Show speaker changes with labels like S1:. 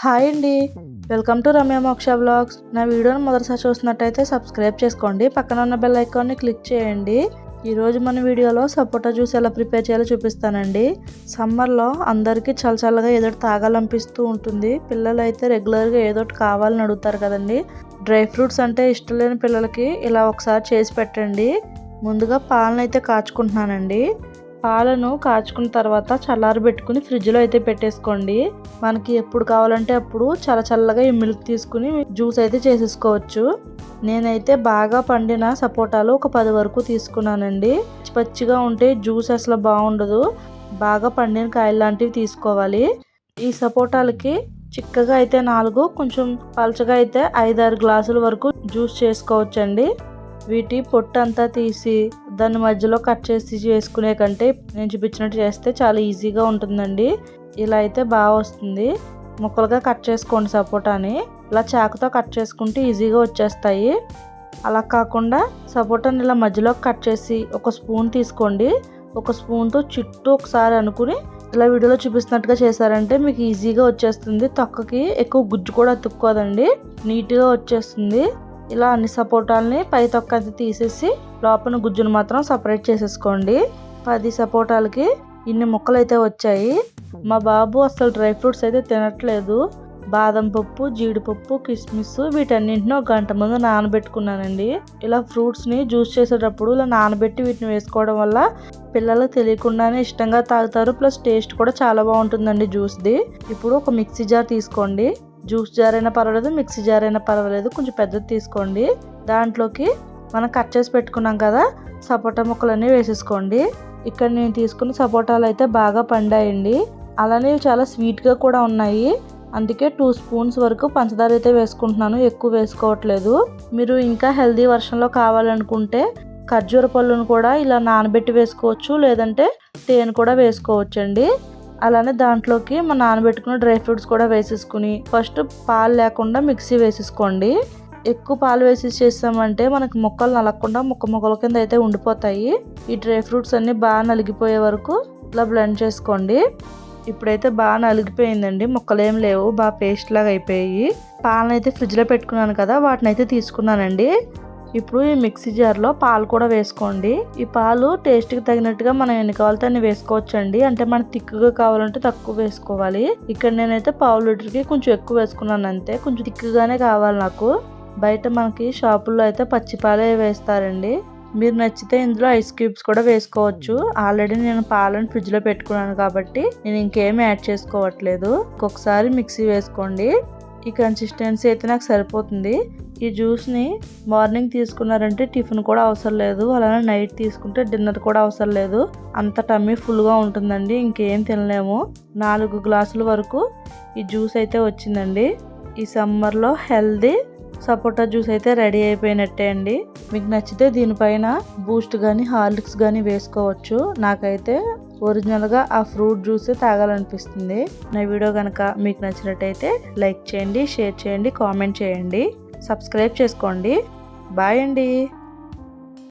S1: Hi అండి. Welcome to Ramya మోక్ష blogs నా వీడియోని మొదటిసారి చూస్తున్నట్టయితే సబ్స్క్రైబ్ చేసుకోండి. పక్కన ఉన్న బెల్ ఐకాన్ని క్లిక్ చేయండి. ఈరోజు మన వీడియోలో సపోటా జ్యూస్ ఎలా ప్రిపేర్ చేయాలో చూపిస్తానండి. సమ్మర్లో అందరికీ చల్ల చల్లగా ఏదో తాగాలనిపిస్తూ ఉంటుంది. పిల్లలు అయితే రెగ్యులర్గా ఏదో కావాలని అడుగుతారు కదండి. డ్రై ఫ్రూట్స్ అంటే ఇష్టం లేని పిల్లలకి ఇలా ఒకసారి చేసి పెట్టండి. ముందుగా పాలనైతే కాచుకుంటున్నానండి. పాలను కాచుకున్న తర్వాత చల్లారి పెట్టుకుని ఫ్రిడ్జ్లో అయితే పెట్టేసుకోండి. మనకి ఎప్పుడు కావాలంటే అప్పుడు చల్ల చల్లగా ఈ మిల్క్ తీసుకుని జ్యూస్ అయితే చేసేసుకోవచ్చు. నేనైతే బాగా పండిన సపోటాలు ఒక పది వరకు తీసుకున్నానండి. పచ్చి పచ్చిగా ఉంటే జ్యూస్ అసలు బాగుండదు. బాగా పండిన కాయలు లాంటివి తీసుకోవాలి. ఈ సపోటాలకి చిక్కగా అయితే నాలుగు కొంచెం పలచగా అయితే ఐదారు గ్లాసుల వరకు జ్యూస్ చేసుకోవచ్చండి. వీటి పొట్టు అంతా తీసి దాని మధ్యలో కట్ చేసి చేసుకునే కంటే నేను చూపించినట్టు చేస్తే చాలా ఈజీగా ఉంటుందండి. ఇలా అయితే బాగా వస్తుంది. ముక్కలుగా కట్ చేసుకోండి సపోటాని ఇలా చాకుతో కట్ చేసుకుంటే ఈజీగా వచ్చేస్తాయి. అలా కాకుండా సపోటాని ఇలా మధ్యలో కట్ చేసి ఒక స్పూన్ తీసుకోండి. ఒక స్పూన్తో చుట్టూ ఒకసారి అనుకుని ఇలా వీడియోలో చూపిస్తున్నట్టుగా చేశారంటే మీకు ఈజీగా వచ్చేస్తుంది. తొక్కకి ఎక్కువ గుజ్జు కూడా అతుక్కోదండి. నీట్గా వచ్చేస్తుంది. ఇలా అన్ని సపోటాలని పై తొక్క అంతా తీసేసి లోపల గుజ్జును మాత్రం సపరేట్ చేసేసుకోండి. పది సపోటాలకి ఇన్ని ముక్కలు అయితే వచ్చాయి. మా బాబు అసలు డ్రై ఫ్రూట్స్ అయితే తినట్లేదు. బాదం పప్పు జీడిపప్పు కిస్మిస్ వీటన్నింటిని ఒక గంట ముందు నానబెట్టుకున్నానండి. ఇలా ఫ్రూట్స్ని జ్యూస్ చేసేటప్పుడు ఇలా నానబెట్టి వీటిని వేసుకోవడం వల్ల పిల్లలు తెలియకుండానే ఇష్టంగా తాగుతారు. ప్లస్ టేస్ట్ కూడా చాలా బాగుంటుందండి జ్యూస్ది ఇప్పుడు ఒక మిక్సీ జార్ తీసుకోండి. జ్యూస్ జార్ అయినా పర్వాలేదు మిక్సీ జార్ అయినా పర్వాలేదు. కొంచెం పెద్దది తీసుకోండి. దాంట్లోకి మనం కట్ చేసి పెట్టుకున్నాం కదా సపోటా ముక్కలన్నీ వేసేసుకోండి. ఇక్కడ నేను తీసుకున్న సపోటాలు అయితే బాగా పండాయండి. అలానే చాలా స్వీట్గా కూడా ఉన్నాయి. అందుకే టూ స్పూన్స్ వరకు పంచదార అయితే వేసుకుంటున్నాను. ఎక్కువ వేసుకోవట్లేదు. మీరు ఇంకా హెల్దీ వర్షన్లో కావాలనుకుంటే ఖర్జూర పళ్ళును కూడా ఇలా నానబెట్టి వేసుకోవచ్చు. లేదంటే తేనె కూడా వేసుకోవచ్చండి. అలానే దాంట్లోకి మనం నానబెట్టుకున్న డ్రై ఫ్రూట్స్ కూడా వేసేసుకుని ఫస్ట్ పాలు లేకుండా మిక్సీ వేసేసుకోండి. ఎక్కువ పాలు వేసి చేస్తామంటే మనకు ముక్కలు నలగకుండా ముక్క మొక్కల కింద అయితే ఉండిపోతాయి. ఈ డ్రై ఫ్రూట్స్ అన్నీ బాగా నలిగిపోయే వరకు ఇట్లా బ్లెండ్ చేసుకోండి. ఇప్పుడైతే బాగా నలిగిపోయిందండి ముక్కలు ఏం లేవు బాగా పేస్ట్ లాగా అయిపోయి పాలనైతే ఫ్రిడ్జ్లో పెట్టుకున్నాను కదా వాటిని అయితే తీసుకున్నానండి. ఇప్పుడు ఈ మిక్సీ జార్లో పాలు కూడా వేసుకోండి. ఈ పాలు టేస్ట్కి తగినట్టుగా మనం ఎన్ని కావాలితే అన్ని వేసుకోవచ్చండి. అంటే మనకి తిక్కుగా కావాలంటే తక్కువ వేసుకోవాలి. ఇక్కడ నేనైతే పావు లీటర్కి కొంచెం ఎక్కువ వేసుకున్నాను అంతే. కొంచెం తిక్కుగానే కావాలి నాకు. బయట మనకి షాపుల్లో అయితే పచ్చి పాలే వేస్తారండి. మీరు నచ్చితే ఇందులో ఐస్ క్యూబ్స్ కూడా వేసుకోవచ్చు. ఆల్రెడీ నేను పాలను ఫ్రిడ్జ్లో పెట్టుకున్నాను కాబట్టి నేను ఇంకేం యాడ్ చేసుకోవట్లేదు. ఒక్కొక్కసారి మిక్సీ వేసుకోండి. ఈ కన్సిస్టెన్సీ అయితే నాకు సరిపోతుంది. ఈ జ్యూస్ని మార్నింగ్ తీసుకున్నారంటే టిఫిన్ కూడా అవసరం లేదు. అలానే నైట్ తీసుకుంటే డిన్నర్ కూడా అవసరం లేదు. అంత టమ్మీ ఫుల్గా ఉంటుందండి. ఇంకేం తినలేము. నాలుగు గ్లాసుల వరకు ఈ జ్యూస్ అయితే వచ్చిందండి. ఈ సమ్మర్లో హెల్దీ సపోటా జ్యూస్ అయితే రెడీ అయిపోయినట్టే అండి. మీకు నచ్చితే దీనిపైన బూస్ట్ కానీ హార్లిక్స్ కానీ వేసుకోవచ్చు. నాకైతే ఒరిజినల్గా ఆ ఫ్రూట్ జ్యూస్ తాగాలనిపిస్తుంది. నా వీడియో కనుక మీకు నచ్చినట్టయితే లైక్ చేయండి షేర్ చేయండి కామెంట్ చేయండి. సబ్స్క్రైబ్ చేసుకోండి. బాయ్ అండి.